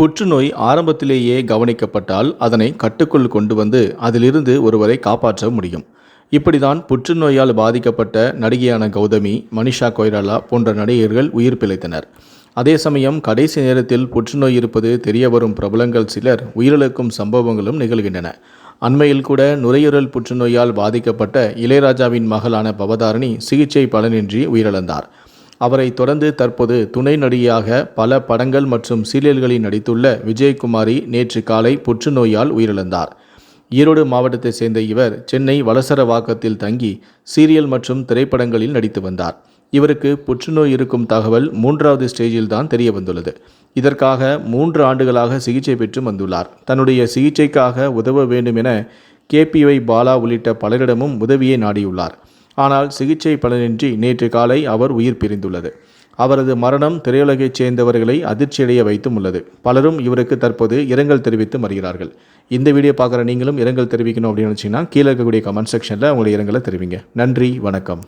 புற்றுநோய் ஆரம்பத்திலேயே கவனிக்கப்பட்டால் அதனை கட்டுக்குள் கொண்டு வந்து அதிலிருந்து ஒருவரை காப்பாற்ற முடியும். இப்படிதான் புற்றுநோயால் பாதிக்கப்பட்ட நடிகையான கௌதமி மனிஷா கொய்ராலா போன்ற நடிகர்கள் உயிர் பிழைத்தனர். அதே சமயம் கடைசி நேரத்தில் புற்றுநோய் இருப்பது தெரிய வரும் பிரபலங்கள் சிலர் உயிரிழக்கும் சம்பவங்களும் நிகழ்கின்றன. அண்மையில் கூட நுரையீரல் புற்றுநோயால் பாதிக்கப்பட்ட இளையராஜாவின் மகளான பவதாரணி சிகிச்சை பலனின்றி உயிரிழந்தார். அவரை தொடர்ந்து தற்போது துணை நடிகையாக பல படங்கள் மற்றும் சீரியல்களில் நடித்துள்ள விஜயகுமாரி நேற்று காலை புற்றுநோயால் உயிரிழந்தார். ஈரோடு மாவட்டத்தைச் சேர்ந்த இவர் சென்னை வலசரவாக்கத்தில் தங்கி சீரியல் மற்றும் திரைப்படங்களில் நடித்து வந்தார். இவருக்கு புற்றுநோய் இருக்கும் தகவல் மூன்றாவது ஸ்டேஜில் தான் தெரிய வந்துள்ளது இதற்காக மூன்று ஆண்டுகளாக சிகிச்சை பெற்று வந்துள்ளார். தன்னுடைய சிகிச்சைக்காக உதவ வேண்டும் என கேபிஒய் பாலா உள்ளிட்ட பலரிடமும் உதவியை நாடியுள்ளார். ஆனால் சிகிச்சை பலனின்றி நேற்று காலை அவர் உயிர் பிரிந்துள்ளது. அவரது மரணம் திரையுலகைச் சேர்ந்தவர்களை அதிர்ச்சியடைய வைத்தும் உள்ளது. பலரும் இவருக்கு தற்போது இரங்கல் தெரிவித்து வருகிறார்கள் இந்த வீடியோ பார்க்குற நீங்களும் இரங்கல் தெரிவிக்கணும் அப்படின்னு நினச்சிங்கன்னா கீழே இருக்கக்கூடிய கமெண்ட் செக்ஷனில் உங்களுடைய இரங்கலை தெரிவிங்க. நன்றி வணக்கம்.